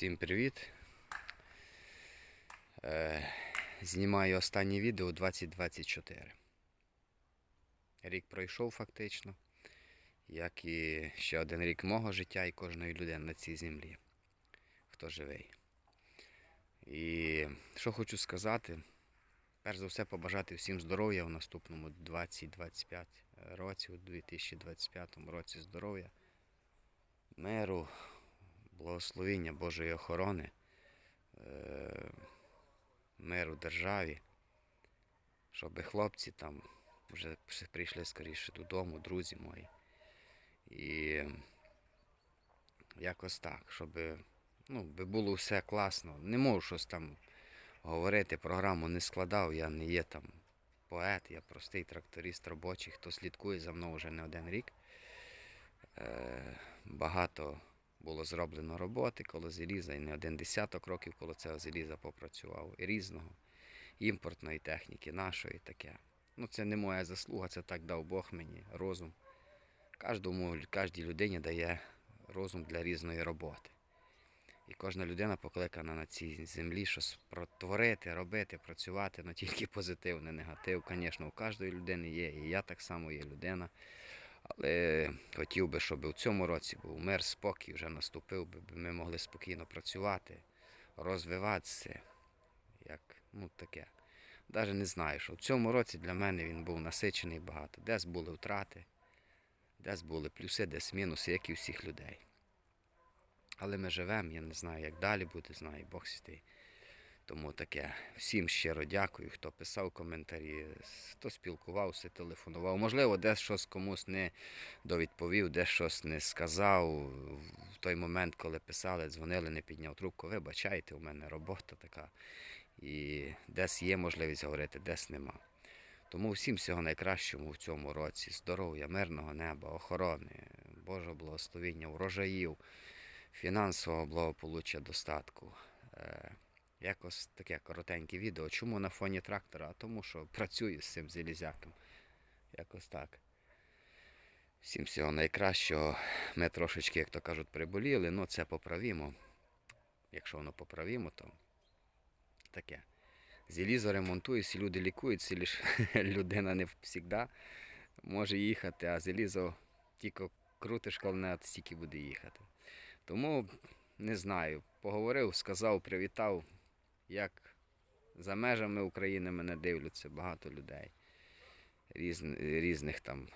Всім привіт. Е, знімаю останнє відео 2024. Рік пройшов фактично, як і ще один рік мого життя і кожної людини на цій землі, хто живий. І що хочу сказати, перш за все побажати всім здоров'я в наступному 2025 році, у 2025 році здоров'я, миру, благословіння Божої охорони, е, миру державі, щоб хлопці там вже прийшли скоріше додому, друзі мої. І якось так, щоб ну, було все класно. Не можу щось там говорити, програму не складав, я не є там поет, я простий тракторист робочий, хто слідкує за мною вже не один рік. Е, багато було зроблено роботи коло заліза, і не один десяток років коло цього заліза попрацював. І різного, імпортної техніки, нашої таке. Ну, це не моя заслуга, це так дав Бог мені, розум. Кожному, кожній людині дає розум для різної роботи. І кожна людина покликана на цій землі щось протворити, робити, працювати, але тільки позитив, не негатив. Звісно, у кожної людини є, і я так само є людина. Але хотів би, щоб у цьому році був мир, спокій вже наступив, би ми могли спокійно працювати, розвиватися. Як, ну таке. Навіть не знаю, що в цьому році для мене він був насичений багато. Десь були втрати, десь були плюси, десь мінуси, як і всіх людей. Але ми живемо, я не знаю, як далі буде, знає Бог святий. Тому таке. Всім щиро дякую, хто писав коментарі, хто спілкувався, телефонував. Можливо, десь щось комусь не довідповів, десь щось не сказав. В той момент, коли писали, дзвонили, не підняв трубку. Вибачайте, у мене робота така. І десь є можливість говорити, десь нема. Тому всім всього найкращого в цьому році. Здоров'я, мирного неба, охорони, Божого благословіння, врожаїв, фінансового благополуччя, достатку. Якось таке коротеньке відео. Чому на фоні трактора? А тому що працюю з цим залізяком. Якось так. Всім всього найкращого. Ми трошечки, як то кажуть, приболіли, ну це поправімо. Якщо воно поправімо, то таке. Залізо ремонтується, люди лікуються, лише людина не завжди може їхати, а залізо тільки крутиш колне, стільки буде їхати. Тому не знаю, поговорив, сказав, привітав, як за межами України мене дивляться багато людей різн- різних там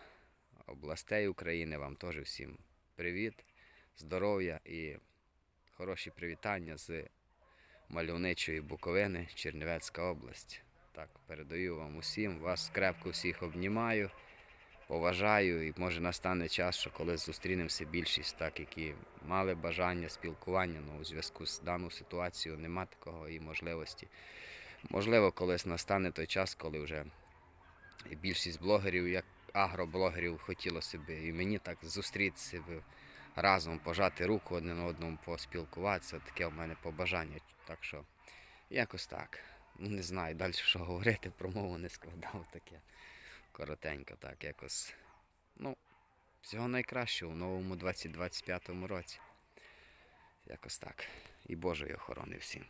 областей України. Вам теж всім привіт, здоров'я і хороші привітання з мальовничої Буковини, Чернівецька область. Так, передаю вам усім, вас крепко всіх обнімаю, поважаю і може настане час, що коли зустрінемося більшість, так, які мали бажання спілкування, але у зв'язку з даною ситуацією нема такого і можливості. Можливо, колись настане той час, коли вже більшість блогерів, як агроблогерів, хотілося б і мені так зустрітися разом, пожати руку один одному, поспілкуватися. Таке в мене побажання. Так що якось так. Ну, Не знаю далі, що говорити, промову не складав таке. Коротенько, так, якось. Ну, всього найкращого у новому 2025 році. Якось так. І Божої охорони всім.